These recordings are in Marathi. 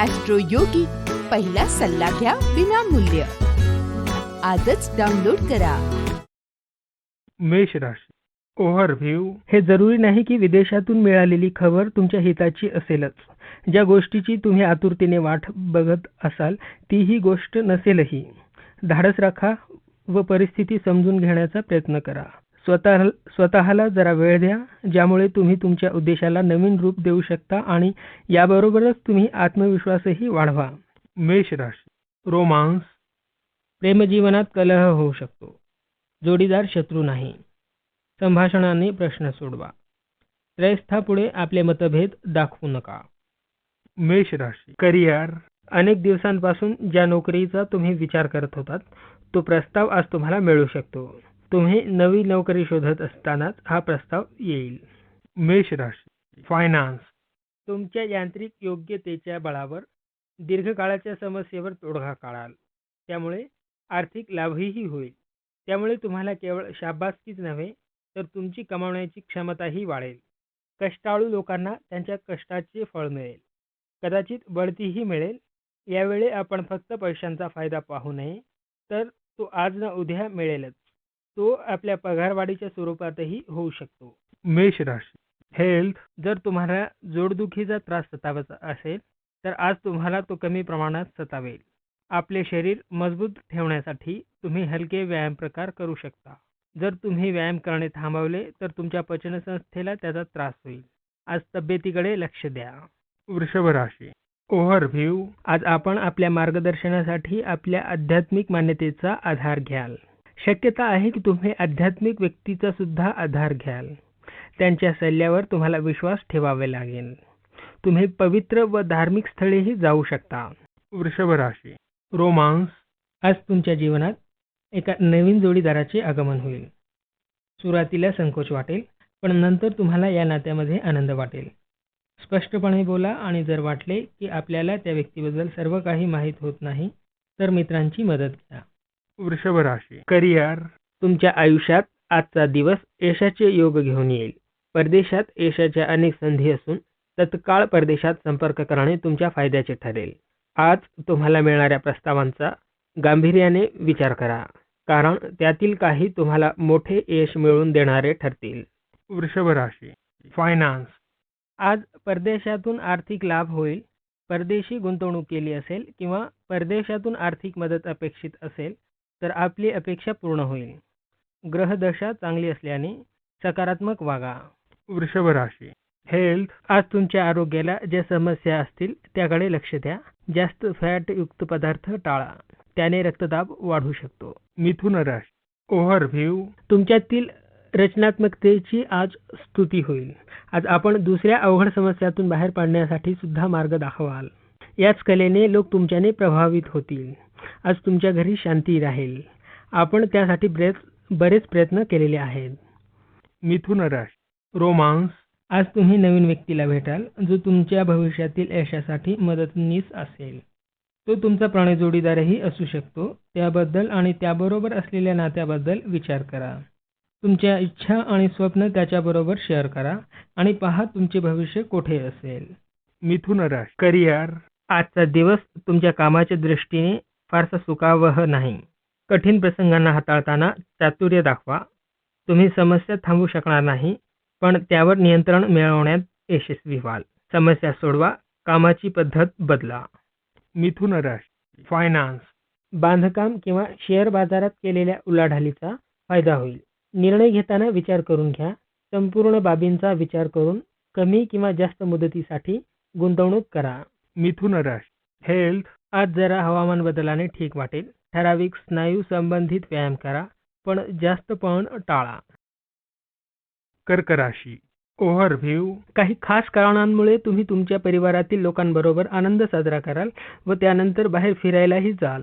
ॲस्ट्रो योगी पहिला सल्ला घ्या विनामूल्य. आजच डाउनलोड करा. मेष राशी ओव्हरव्ह्यू हे जरुरी नाही की विदेशातून मिळालेली खबर तुमच्या हिताची असेलच. ज्या गोष्टीची तुम्ही आतुरतेने वाट बघत असाल ती ही गोष्ट नसेलही. धाडस राखा व परिस्थिती समजून घेण्याचा प्रयत्न करा. स्वतः स्वतःला जरा वेळ द्या ज्यामुळे तुम्ही तुमच्या उद्देशाला नवीन रूप देऊ शकता आणि याबरोबरच तुम्ही आत्मविश्वासही वाढवा. मेष राशी रोमांस प्रेमजीवनात कलह होऊ शकतो. जोडीदार शत्रू नाही. संभाषणाने प्रश्न सोडवा. त्रयस्थापुढे आपले मतभेद दाखवू नका. मेष राशी करिअर. अनेक दिवसांपासून ज्या नोकरीचा तुम्ही विचार करत होतात तो प्रस्ताव आज तुम्हाला मिळू शकतो. तुम्ही नवी नोकरी शोधत असतानाच हा प्रस्ताव येईल. मेष राशी. फायनान्स तुमच्या यांत्रिक योग्यतेच्या बळावर दीर्घकाळाच्या समस्येवर तोडगा काढाल. त्यामुळे आर्थिक लाभही होईल. त्यामुळे तुम्हाला केवळ शाबासकीच नव्हे तर तुमची कमावण्याची क्षमताही वाढेल. कष्टाळू लोकांना त्यांच्या कष्टाचे फळ मिळेल. कदाचित बढतीही मिळेल. यावेळी आपण फक्त पैशांचा फायदा पाहू नये तर तो आज ना उद्या मिळेलच. तो आपल्या पगारवाढीच्या स्वरूपातही होऊ शकतो. मेष राशी. हेल्थ जर तुम्हाला जोडदुखीचा त्रास सतावायचा असेल तर आज तुम्हाला तो कमी प्रमाणात सतावेल. आपले शरीर मजबूत ठेवण्यासाठी तुम्ही हलके व्यायाम प्रकार करू शकता. जर तुम्ही व्यायाम करणे थांबवले तर तुमच्या पचनसंस्थेला त्याचा त्रास होईल. आज तब्येतीकडे लक्ष द्या. वृषभ राशी. ओव्हरव्ह्यू आज आपण आपल्या मार्गदर्शनासाठी आपल्या आध्यात्मिक मान्यतेचा आधार घ्याल. शक्यता आहे की तुम्ही आध्यात्मिक व्यक्तीचा सुद्धा आधार घ्याल. त्यांच्या सल्ल्यावर तुम्हाला विश्वास ठेवावे लागेल. तुम्ही पवित्र व धार्मिक स्थळेही जाऊ शकता. वृषभ राशी रोमांस. आज तुमच्या जीवनात एका नवीन जोडीदाराचे आगमन होईल. सुरुवातीला संकोच वाटेल पण नंतर तुम्हाला या नात्यामध्ये आनंद वाटेल. स्पष्टपणे बोला आणि जर वाटले की आपल्याला त्या व्यक्तीबद्दल सर्व काही माहीत होत नाही तर मित्रांची मदत घ्या. वृषभ राशी करिअर. तुमच्या आयुष्यात आजचा दिवस यशाचे योग घेऊन येईल. परदेशात यशाच्या अनेक संधी असून तत्काळ परदेशात संपर्क करणे तुमच्या फायद्याचे ठरेल. आज तुम्हाला मिळणाऱ्या प्रस्तावांचा गांभीर्याने विचार करा. कारण त्यातील काही तुम्हाला मोठे यश मिळवून देणारे ठरतील. वृषभ राशी फायनान्स. आज परदेशातून आर्थिक लाभ होईल. परदेशी गुंतवणूक केली असेल किंवा परदेशातून आर्थिक मदत अपेक्षित असेल तर आपली अपेक्षा पूर्ण होईल. ग्रहदशा चांगली असल्याने सकारात्मक वागा. वृषभ राशी. हेल्थ आज तुमच्या आरोग्याला ज्या समस्या असतील त्याकडे लक्ष द्या. जास्त फॅट युक्त पदार्थ टाळा. त्याने रक्तदाब वाढू शकतो. मिथुन राशी. ओव्हरव्ह्यू. तुमच्यातील रचनात्मकतेची आज स्तुती होईल. आज आपण दुसऱ्या अवघड समस्यातून बाहेर पाडण्यासाठी सुद्धा मार्ग दाखवाल. याच कलेने लोक तुमच्याने प्रभावित होतील. आज तुमच्या घरी शांती राहील. आपण त्यासाठी बरेच बरेच प्रयत्न केलेले आहेत. मिथुन राशी रोमांस. आज तुम्ही नवीन व्यक्तीला भेटाल जो तुमच्या भविष्यातील यशासाठी मदतनीस असेल. तो तुमचा प्रणय जोडीदारही असू शकतो. त्याबद्दल आणि त्याबरोबर असलेल्या नात्याबद्दल विचार करा. तुमच्या इच्छा आणि स्वप्न त्याच्याबरोबर शेअर करा आणि पहा तुमचे भविष्य कोठे असेल. मिथुन राशी करिअर. आजचा दिवस तुमच्या कामाच्या दृष्टीने फारसा सुखावह नाही. कठीण प्रसंगांना हाताळताना चातुर्य दाखवा. तुम्ही समस्या थांबवू शकणार नाही पण त्यावर नियंत्रण मिळवण्यात यशस्वी व्हाल. समस्या सोडवा कामाची पद्धत बदला. मिथुन राशी फायनान्स बांधकाम किंवा शेअर बाजारात केलेल्या उलाढालीचा फायदा होईल. निर्णय घेताना विचार करून घ्या. संपूर्ण बाबींचा विचार करून कमी किंवा जास्त मुदतीसाठी गुंतवणूक करा. मिथुन राशी हेल्थ आज जरा हवामान बदलाने ठीक वाटेल. ठराविक स्नायू संबंधित व्यायाम करा पण जास्त पण टाळा. कर्क राशी ओव्हरव्ह्यू काही खास कारणांमुळे तुम्ही तुमच्या परिवारातील लोकांबरोबर आनंद साजरा कराल व त्यानंतर बाहेर फिरायलाही जाल.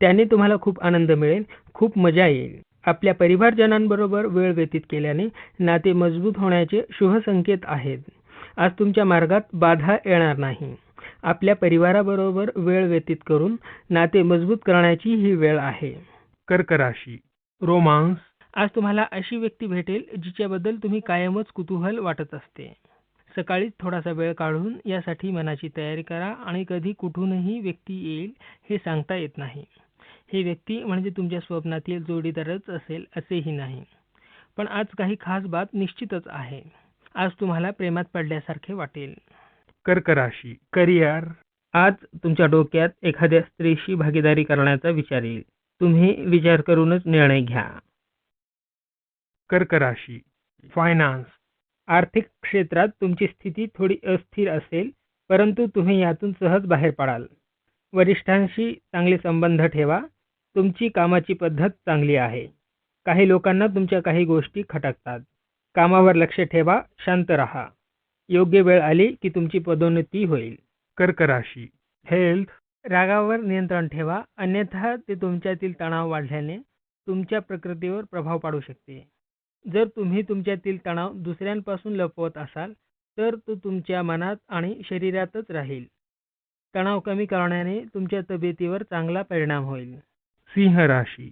त्याने तुम्हाला खूप आनंद मिळेल खूप मजा येईल. आपल्या परिवारजनांबरोबर वेळ व्यतीत केल्याने नाते मजबूत होण्याचे शुभ संकेत आहेत. आज तुमच्या मार्गात बाधा येणार नाही. आपल्या परिवाराबरोबर वेळ व्यतीत करून नाते मजबूत करण्याची ही वेळ आहे. कर्क राशी रोमांस. आज तुम्हाला अशी व्यक्ती भेटेल जिच्याबद्दल तुम्ही कायमच कुतूहल वाटत असते. सकाळीच थोडासा वेळ काढून यासाठी मनाची तयारी करा आणि कधी कुठूनही व्यक्ती येईल हे सांगता येत नाही. ही व्यक्ती म्हणजे तुमच्या स्वप्नातील जोडीदारच असेल असेही नाही. पण आज काही खास बात निश्चितच आहे. आज तुम्हाला प्रेमात पडल्यासारखे वाटेल. कर्क राशी करिअर. आज तुमच्या डोक्यात एखाद्या स्त्रीशी भागीदारी करण्याचा विचार येईल. तुम्ही विचार करूनच निर्णय घ्या. कर्क राशी फायनान्स आर्थिक क्षेत्रात तुमची स्थिती थोडी अस्थिर असेल परंतु तुम्ही यातून सहज बाहेर पडाल. वरिष्ठांशी चांगले संबंध ठेवा. तुमची कामाची पद्धत चांगली आहे. काही लोकांना तुमच्या काही गोष्टी खटकतात. कामावर लक्ष ठेवा. शांत राहा. योग्य वेळ आली की तुमची पदोन्नती होईल. कर्क राशी हेल्थ रागावर नियंत्रण ठेवा. अन्यथा ते तुमच्यातील तणाव वाढल्याने तुमच्या प्रकृतीवर प्रभाव पाडू शकते. जर तुम्ही तुमच्यातील तणाव दुसऱ्यांपासून लपवत असाल तर तो तुमच्या मनात आणि शरीरातच राहील. तणाव कमी करण्याने तुमच्या तब्येतीवर चांगला परिणाम होईल. सिंह राशी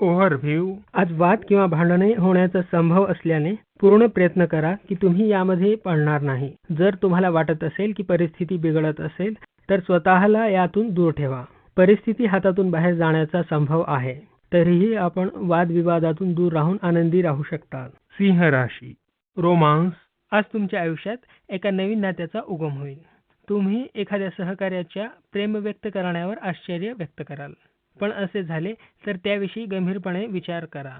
ओव्हरव्ह्यू. आज वाद किंवा भांडणे होण्याचा संभव असल्याने पूर्ण प्रयत्न करा की तुम्ही यामध्ये पडणार नाही. जर तुम्हाला वाटत असेल की परिस्थिती बिघडत असेल तर स्वतःला यातून दूर ठेवा. परिस्थिती हातातून बाहेर जाण्याचा संभव आहे. तरीही आपण वादविवादातून दूर राहून आनंदी राहू शकता. सिंह राशी. रोमांस. आज तुमच्या आयुष्यात एका नवीन नात्याचा उगम होईल. तुम्ही एखाद्या सहकार्याच्या प्रेम व्यक्त करण्यावर आश्चर्य व्यक्त कराल. पण असे झाले तर त्याविषयी गंभीरपणे विचार करा.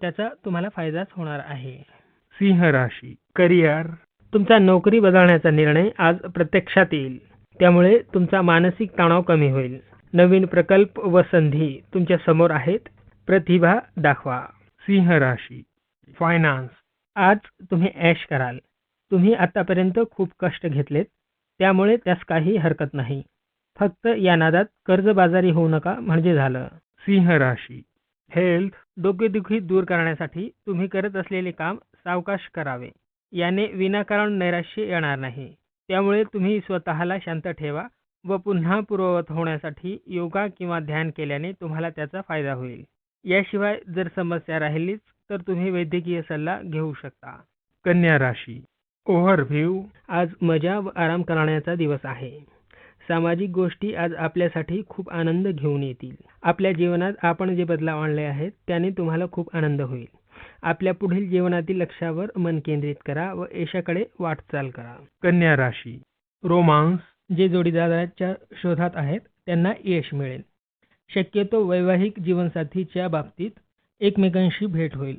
त्याचा तुम्हाला फायदाच होणार आहे. सिंह राशी करिअर. तुमचा नोकरी बदलण्याचा निर्णय आज प्रत्यक्षात येईल. त्यामुळे तुमचा मानसिक तणाव कमी होईल. नवीन प्रकल्प व संधी तुमच्यासमोर आहेत. प्रतिभा दाखवा. सिंह राशी फायनान्स आज तुम्ही ऐश कराल. तुम्ही आतापर्यंत खूप कष्ट घेतलेत. त्यामुळे त्यास काही हरकत नाही. फक्त या नादात कर्जबाजारी होऊ नका म्हणजे झालं. सिंह राशी. हेल्थ डोकेदुखी दूर करण्यासाठी तुम्ही करत असलेले काम सावकाश करावे. याने विनाकारण नैराश्य येणार नाही. त्यामुळे तुम्ही स्वतःला शांत ठेवा व पुन्हा पूर्ववत होण्यासाठी योगा किंवा ध्यान केल्याने तुम्हाला त्याचा फायदा होईल. याशिवाय जर समस्या राहिलीच तर तुम्ही वैद्यकीय सल्ला घेऊ शकता. कन्या राशी. ओव्हरव्ह्यू. आज मजा व आराम करण्याचा दिवस आहे. सामाजिक गोष्टी आज आपल्यासाठी खूप आनंद घेऊन येतील. आपल्या जीवनात आपण जे बदलाव आणले आहेत त्याने तुम्हाला खूप आनंद होईल. आपल्या पुढील जीवनातील लक्ष्यावर मन केंद्रित करा व यशाकडे वाटचाल करा. कन्या राशी. रोमांस जे जोडीदाराच्या शोधात आहेत त्यांना यश मिळेल. शक्यतो वैवाहिक जीवनसाथीच्या बाबतीत एकमेकांशी भेट होईल.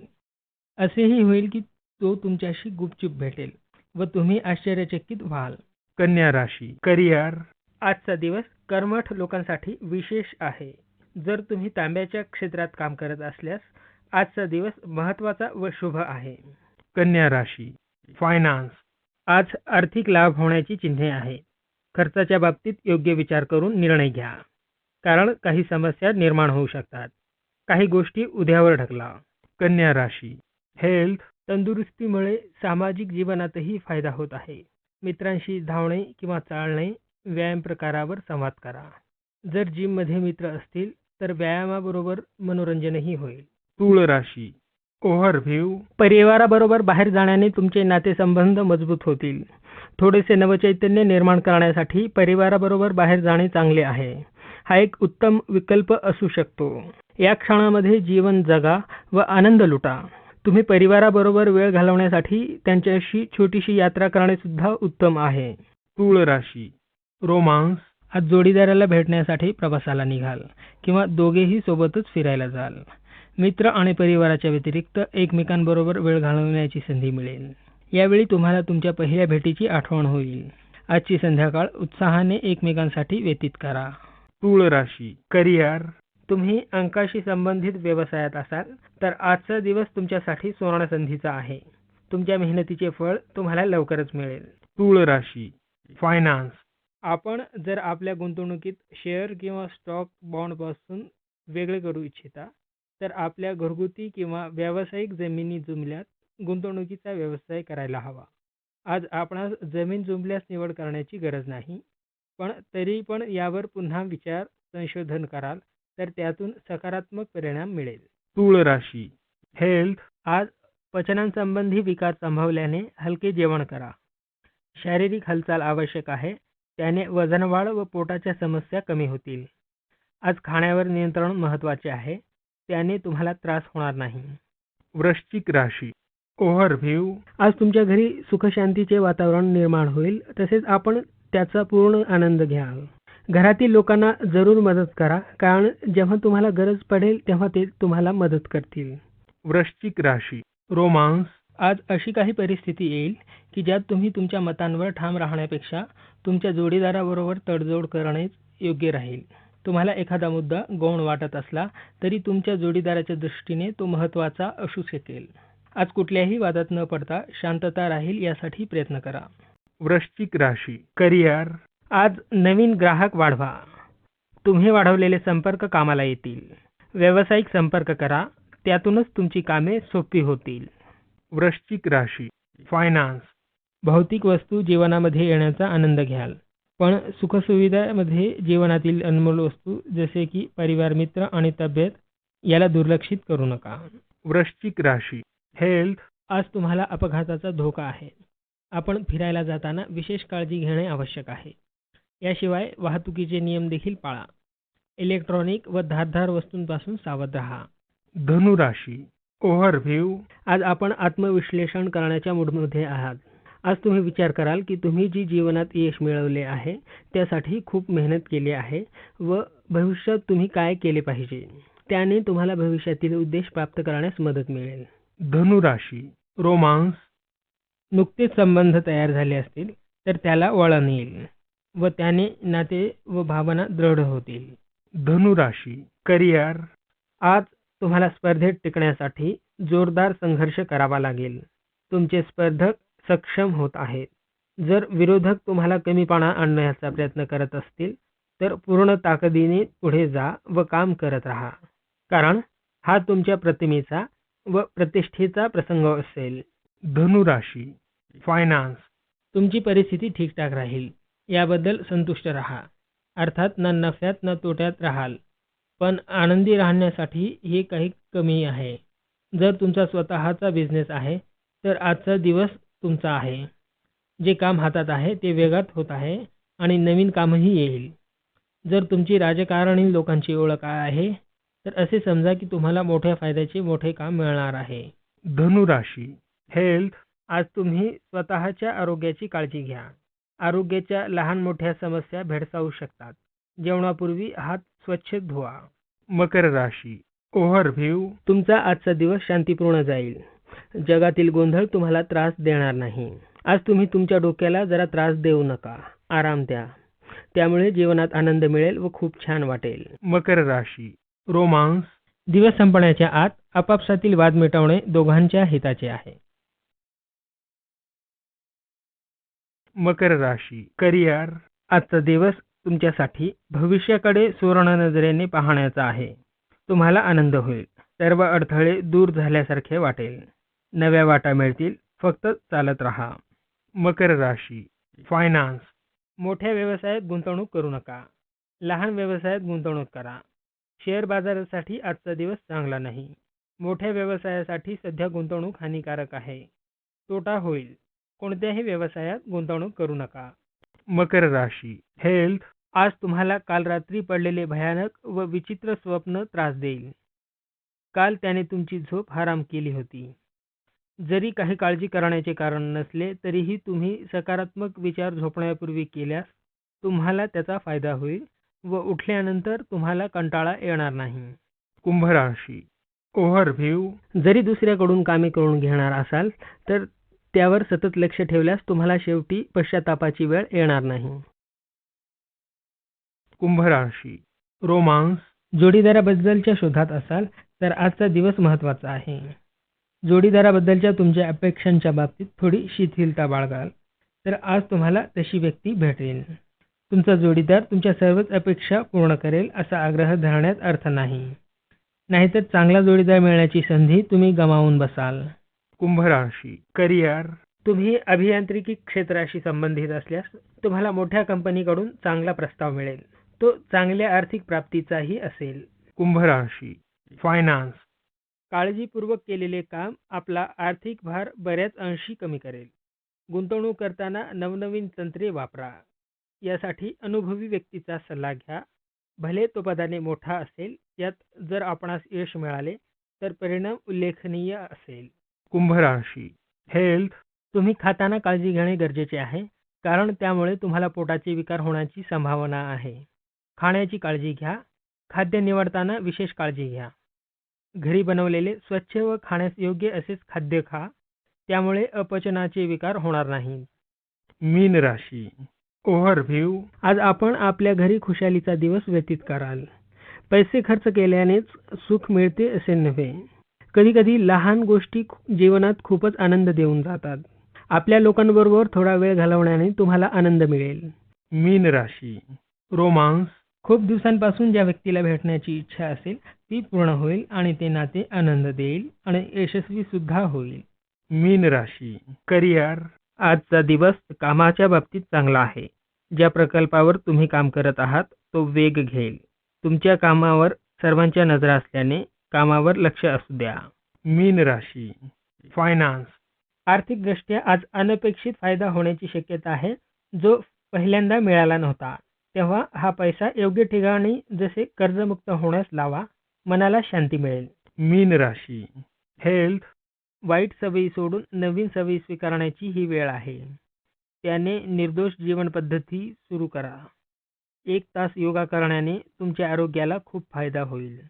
असेही होईल की तो तुमच्याशी गुपचूप भेटेल व तुम्ही आश्चर्यचकित व्हाल. कन्या राशी. करिअर. आजचा दिवस कर्मठ लोकांसाठी विशेष आहे. जर तुम्ही तांब्याच्या क्षेत्रात काम करत असल्यास आजचा दिवस महत्त्वाचा व शुभ आहे. कन्या राशी फायनान्स आज आर्थिक लाभ होण्याची चिन्हे आहेत. खर्चाच्या बाबतीत योग्य विचार करून निर्णय घ्या. कारण काही समस्या निर्माण होऊ शकतात. काही गोष्टी उद्यावर ढकला. कन्या राशी हेल्थ तंदुरुस्तीमुळे सामाजिक जीवनातही फायदा होत आहे. मित्रांशी धावणे किंवा चालणे व्यायाम प्रकारावर संवाद करा. जर जिममध्ये मित्र असतील तर व्यायामाबरोबर मनोरंजनही होईल. तूळ राशी ओव्हरव्ह्यू परिवाराबरोबर बाहेर जाण्याने तुमचे नातेसंबंध मजबूत होतील. थोडेसे नवचैतन्य निर्माण करण्यासाठी परिवाराबरोबर बाहेर जाणे चांगले आहे. हा एक उत्तम विकल्प असू शकतो. या क्षणामध्ये जीवन जगा व आनंद लुटा. तुम्ही परिवाराबरोबर वेळ घालवण्यासाठी त्यांच्याशी छोटीशी यात्रा करणे सुद्धा उत्तम आहे. तूळ राशी रोमांस आज जोडीदाराला भेटण्यासाठी प्रवासाला निघाल किंवा दोघेही सोबतच फिरायला जाल. मित्र आणि परिवाराच्या व्यतिरिक्त एकमेकांबरोबर वेळ घालवण्याची संधी मिळेल. यावेळी तुम्हाला तुमच्या पहिल्या भेटीची आठवण होईल. आजची संध्याकाळ उत्साहाने एकमेकांसाठी व्यतीत करा. तूळ राशी करिअर. तुम्ही अंकाशी संबंधित व्यवसायात असाल तर आजचा दिवस तुमच्यासाठी सुवर्ण संधीचा आहे. तुमच्या मेहनतीचे फळ तुम्हाला लवकरच मिळेल. तूळ राशी फायनान्स आपण जर आपल्या गुंतवणुकीत शेअर किंवा स्टॉक बॉन्डपासून वेगळे करू इच्छिता तर आपल्या घरगुती किंवा व्यावसायिक जमिनी जुमल्यात गुंतवणुकीचा व्यवसाय करायला हवा. आज आपणास जमीन जुमल्यास निवड करण्याची गरज नाही पण तरी पण यावर पुन्हा विचार संशोधन कराल तर त्यातून सकारात्मक परिणाम मिळेल. तूळ राशी हेल्थ आज पचनांसंबंधी विकार संभवल्याने हलके जेवण करा. शारीरिक हालचाल आवश्यक आहे त्याने वजनवाढ व पोटाच्या समस्या कमी होतील. आज खाण्यावर नियंत्रण महत्त्वाचे आहे. त्याने तुम्हाला त्रास होणार नाही. वृश्चिक राशी. ओव्हरव्ह्यू आज तुमच्या घरी सुखशांतीचे वातावरण निर्माण होईल. तसेच आपण त्याचा पूर्ण आनंद घ्याल. घरातील लोकांना जरूर मदत करा. कारण जेव्हा तुम्हाला गरज पडेल तेव्हा ते तुम्हाला मदत करतील. वृश्चिक राशी. रोमांस. आज अशी काही परिस्थिती येईल की ज्यात तुम्ही तुमच्या मतांवर ठाम राहण्यापेक्षा तुमच्या जोडीदाराबरोबर तडजोड करणेच योग्य राहील. तुम्हाला एखादा मुद्दा गौण वाटत असला तरी तुमच्या जोडीदाराच्या दृष्टीने तो महत्त्वाचा असू शकेल. आज कुठल्याही वादात न पडता शांतता राहील यासाठी प्रयत्न करा. वृश्चिक राशी करिअर. आज नवीन ग्राहक वाढवा. तुम्ही वाढवलेले संपर्क कामाला येतील. व्यावसायिक संपर्क करा. त्यातूनच तुमची कामे सोपी होतील. वृश्चिक राशी फायनान्स भौतिक वस्तू जीवनामध्ये येण्याचा आनंद घ्याल. पण सुखसुविधामध्ये जीवनातील अनमोल वस्तू जसे की परिवार मित्र आणि तब्येत याला दुर्लक्षित करू नका. वृश्चिक राशी हेल्थ आज तुम्हाला अपघाताचा धोका आहे. आपण फिरायला जाताना विशेष काळजी घेणे आवश्यक आहे. याशिवाय वाहतुकीचे नियम देखील पाळा. इलेक्ट्रॉनिक व धारधार वस्तूंपासून सावध राहा. धनुराशी ओव्हरव्ह्यू. आज आपण आत्मविश्लेषण करण्याच्या मूडमध्ये आहात. आज तुम्ही विचार कराल की तुम्ही जी जीवनात यश मिळवले आहे त्यासाठी खूप मेहनत केली आहे व भविष्यात तुम्ही काय केले पाहिजे? त्याने तुम्हाला भविष्यातील उद्देश प्राप्त करण्यास मदत मिळेल. धनुराशी. रोमांस. नुकतेच संबंध तयार झाले असतील तर त्याला वळण येईल व त्याने नाते व भावना दृढ होतील. धनुराशी. करिअर. आज तुम्हाला स्पर्धेत टिकण्यासाठी जोरदार संघर्ष करावा लागेल. तुमचे स्पर्धक सक्षम होत आहेत. जर विरोधक तुम्हाला कमीपणा आणण्याचा प्रयत्न करत असतील तर पूर्ण ताकदीने पुढे जा व काम करत राहा. कारण हा तुमच्या प्रतिमेचा व प्रतिष्ठेचा प्रसंग असेल. धनुराशी फायनान्स तुमची परिस्थिती ठीकठाक राहील. याबद्दल संतुष्ट राहा. अर्थात ना नफ्यात ना तोट्यात राहाल. पण आनंदी राहण्यासाठी हे काही कमी आहे. जर तुमचा स्वतःचा बिझनेस आहे तर आजचा दिवस तुमचा आहे. जे काम हातात आहे ते वेगात होत आहे आणि नवीन कामही येईल. जर तुमची राजकारणी लोकांची ओळख आहे तर असे समजा की तुम्हाला मोठ्या फायद्याचे मोठे काम मिळणार आहे. धनुराशी हेल्थ आज तुम्ही स्वतःच्या आरोग्याची काळजी घ्या. आरोग्याच्या लहान मोठ्या समस्या भेडसावू शकतात. जेवणापूर्वी हात स्वच्छ धुवा. मकर राशी ओव्हरव्ह्यू तुमचा आजचा दिवस शांतीपूर्ण जाईल. जगातील गोंधळ तुम्हाला त्रास देणार नाही. आज तुम्ही तुमच्या डोक्याला जरा त्रास देऊ नका. आराम द्या. त्यामुळे जीवनात आनंद मिळेल व खूप छान वाटेल. मकर राशी रोमांस. दिवस संपण्याच्या आत आपापसातील वाद मिटवणे दोघांच्या हिताचे आहे. मकर राशी करिअर. आजचा दिवस तुमच्यासाठी भविष्याकडे सुवर्ण नजरेने पाहण्याचा आहे. तुम्हाला आनंद होईल. सर्व अडथळे दूर झाल्यासारखे वाटेल. नव्या वाटा मिळतील. फक्त चालत राहा. मकर राशी. फायनान्स मोठ्या व्यवसायात गुंतवणूक करू नका. लहान व्यवसायात गुंतवणूक करा. शेअर बाजारासाठी आजचा दिवस चांगला नाही. मोठ्या व्यवसायासाठी सध्या गुंतवणूक हानिकारक आहे. तोटा होईल. कोणत्याही व्यवसायात गुंतवणूक करू नका. मकर राशी. हेल्थ आज तुम्हाला काल रात्री पडलेले भयानक व विचित्र स्वप्न त्रास देईल. काल त्याने तुमची झोप हराम केली होती. जरी काही काळजी करण्याचे कारण नसले तरीही तुम्ही सकारात्मक विचार झोपण्यापूर्वी केल्यास तुम्हाला त्याचा फायदा होईल व उठल्यानंतर तुम्हाला कंटाळा येणार नाही. कुंभ राशी ओव्हरव्ह्यू. जरी दुसऱ्याकडून कामे करून घेणार असाल तर त्यावर सतत लक्ष ठेवल्यास तुम्हाला शेवटी पश्चातापाची वेळ येणार नाही. कुंभ राशी रोमांस जोडीदाराबद्दलच्या शोधात असाल तर आजचा दिवस महत्त्वाचा आहे. जोडीदाराबद्दलच्या तुमच्या अपेक्षांच्या बाबतीत थोडी शिथिलता बाळगाल तर आज तुम्हाला तशी व्यक्ती भेटेल तुमचा जोडीदार तुमच्या सर्वच अपेक्षा पूर्ण करेल असा आग्रह धरण्यात अर्थ नाही. नाहीतर चांगला जोडीदार मिळण्याची संधी तुम्ही गमावून बसाल. कुंभ राशी करिअर. तुम्ही अभियांत्रिकी क्षेत्राशी संबंधित असल्यास तुम्हाला मोठ्या कंपनीकडून चांगला प्रस्ताव मिळेल. तो चांगल्या आर्थिक प्राप्तीचाही असेल. कुंभ राशी फायनान्स काळजीपूर्वक केलेले काम आपला आर्थिक भार बऱ्याच अंशी कमी करेल. गुंतवणूक करताना नवनवीन तंत्रे वापरा. यासाठी अनुभवी व्यक्तीचा सल्ला घ्या. भले तो पदाने मोठा असेल यात जर आपणास यश मिळाले तर परिणाम उल्लेखनीय असेल. कुंभ राशी हेल्थ तुम्ही खाताना काळजी घेणे गरजेचे आहे कारण त्यामुळे तुम्हाला पोटाचे विकार होण्याची संभावना आहे. खाण्याची काळजी घ्या. खाद्य निवडताना विशेष काळजी घ्या. घरी बनवलेले स्वच्छ व खाण्यास योग्य असेच खाद्य खा. त्यामुळे अपचनाचे विकार होणार नाहीत. मीन राशी. ओव्हरव्ह्यू. आज आपण आपल्या घरी खुशालीचा दिवस व्यतीत कराल. पैसे खर्च केल्यानेच सुख मिळते असे नव्हे. कधी कधी लहान गोष्टी जीवनात खूपच आनंद देऊन जातात. आपल्या लोकांबरोबर थोडा वेळ घालवण्याने तुम्हाला आनंद मिळेल. मीन राशी. रोमांस. खूप दिवसांपासून ज्या व्यक्तीला भेटण्याची इच्छा असेल ती पूर्ण होईल आणि ते नाते आनंद देईल आणि यशस्वी सुद्धा होईल. मीन राशी करिअर. आजचा दिवस कामाच्या बाबतीत चांगला आहे. ज्या प्रकल्पावर तुम्ही काम करत आहात तो वेग घेईल. तुमच्या कामावर सर्वांच्या नजरा असल्याने कामावर लक्ष असू द्या. मीन राशी फायनान्स आर्थिकदृष्ट्या आज अनपेक्षित फायदा होण्याची शक्यता आहे जो पहिल्यांदा मिळाला नव्हता. तेव्हा हा पैसा योग्य ठिकाणी जसे कर्जमुक्त होण्यास लावा मनाला शांती मिळेल. मीन राशी. हेल्थ वाईट सवयी सोडून नवीन सवयी स्वीकारण्याची ही वेळ आहे. त्याने निर्दोष जीवन पद्धती सुरू करा. एक तास योगा करण्याने तुमच्या आरोग्याला खूप फायदा होईल.